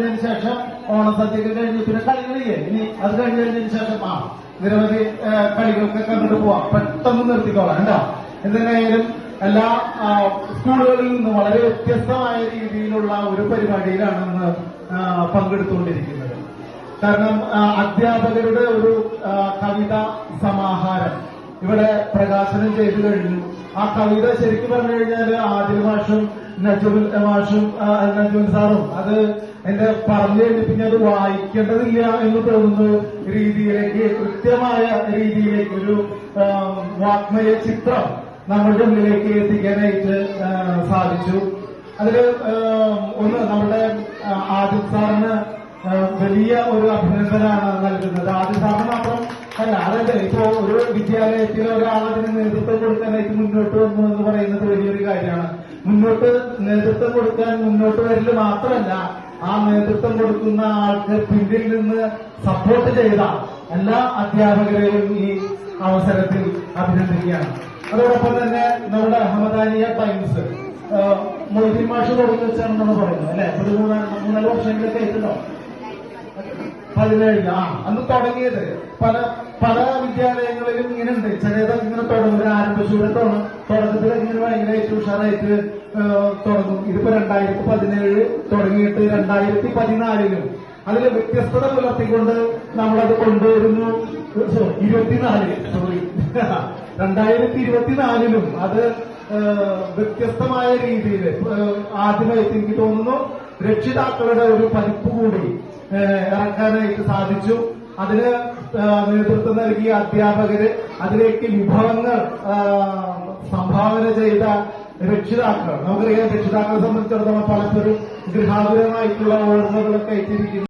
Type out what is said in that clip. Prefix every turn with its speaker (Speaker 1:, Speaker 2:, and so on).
Speaker 1: അതിന് ശേഷം ഓണസദ്യയൊക്കെ കഴിഞ്ഞ് പിന്നെ കളികളില്ലേ ഇനി അത് കഴിഞ്ഞ് കഴിഞ്ഞതിന് ശേഷം ആ നിരവധി ആ, കളികളൊക്കെ കണ്ടിട്ട് പോവാം. പെട്ടെന്ന് നിർത്തിക്കോളാം കേട്ടോ. എന്തിനായാലും എല്ലാ സ്കൂളുകളിൽ നിന്ന് വളരെ വ്യത്യസ്തമായ രീതിയിലുള്ള ഒരു പരിപാടിയിലാണ് ഇന്ന് പങ്കെടുത്തുകൊണ്ടിരിക്കുന്നത്. കാരണം അധ്യാപകരുടെ ഒരു കവിത സമാഹാരം ഇവിടെ പ്രകാശനം ചെയ്തു കഴിഞ്ഞു. ആ കവിത ശരിക്കും പറഞ്ഞു കഴിഞ്ഞാൽ ആദിൽ മാഷും നജുബുൽ മാഷും നജുൽ സാറും അത് എന്റെ പറഞ്ഞു കഴിഞ്ഞിട്ട് അത് വായിക്കേണ്ടതില്ല എന്ന് തോന്നുന്ന രീതിയിലേക്ക് കൃത്യമായ രീതിയിലേക്ക് ഒരു വാക്മയ ചിത്രം നമ്മളുടെ മുന്നിലേക്ക് എത്തിക്കാനായിട്ട് സാധിച്ചു. അതിൽ ഒന്ന് നമ്മുടെ ആദിൽ സാറിന് വലിയ ഒരു അഭിനന്ദനാണ് നൽകുന്നത്. ആദിൽ സാറിന് അല്ല അതല്ല ഇപ്പോ ഒരു വിദ്യാലയത്തിൽ ഒരാളതിന് നേതൃത്വം കൊടുക്കാനായിട്ട് മുന്നോട്ട് വന്നു എന്ന് പറയുന്നത് വലിയൊരു കാര്യമാണ്. മുന്നോട്ട് നേതൃത്വം കൊടുക്കാൻ മുന്നോട്ട് വരൽ മാത്രമല്ല ആ നേതൃത്വം കൊടുക്കുന്ന ആൾക്ക് പിന്നിൽ നിന്ന് സപ്പോർട്ട് ചെയ്ത എല്ലാ അധ്യാപകരെയും ഈ അവസരത്തിൽ അഭിനന്ദിക്കുകയാണ്. അതോടൊപ്പം തന്നെ നമ്മുടെ അഹമ്മദാനിയ ടൈംസ് മൊയ്തീൻ മാഷ് തുടങ്ങി വെച്ചാണെന്നാണ് പറയുന്നത് അല്ലെ? ഒരു മൂന്നാൽ വർഷങ്ങളിലൊക്കെ ആയിട്ടുണ്ടോ? പതിനേഴിൽ ആ അന്ന് തുടങ്ങിയത്. പല പല വിദ്യാലയങ്ങളിലും ഇങ്ങനെ ഉണ്ട് ചിലതൊക്കെ ഇങ്ങനെ തുടങ്ങും. ആരംഭിച്ചു ആരംഭശൂടെ തുടങ്ങും തുടക്കത്തിൽ ഇങ്ങനെ ഭയങ്കരമായിട്ട് ഉഷാറായിട്ട് തുടങ്ങും. ഇതിപ്പോ രണ്ടായിരത്തി പതിനേഴ് തുടങ്ങിയിട്ട് രണ്ടായിരത്തി പതിനാലിലും. അതിൽ വ്യത്യസ്തത പുലർത്തിക്കൊണ്ട് നമ്മളത് കൊണ്ടുവരുന്നു. ഇരുപത്തിനാല്. സോറി രണ്ടായിരത്തി ഇരുപത്തിനാലിലും അത് വ്യത്യസ്തമായ രീതിയിൽ ആദ്യമായിട്ട് എനിക്ക് തോന്നുന്നു രക്ഷിതാക്കളുടെ ഒരു പതിപ്പ് കൂടി. ആ, ഇറക്കാനായിട്ട് സാധിച്ചു. അതിന് നേതൃത്വം നൽകിയ അധ്യാപകര് അതിലേക്ക് വിഭവങ്ങൾ സംഭാവന ചെയ്ത രക്ഷിതാക്കൾ. നമുക്കറിയാം രക്ഷിതാക്കളെ സംബന്ധിച്ചിടത്തോളം പലപ്പോഴും ഗൃഹാതുരമായിട്ടുള്ള ഓർമ്മകളൊക്കെ ആയിട്ടിരിക്കുന്നു.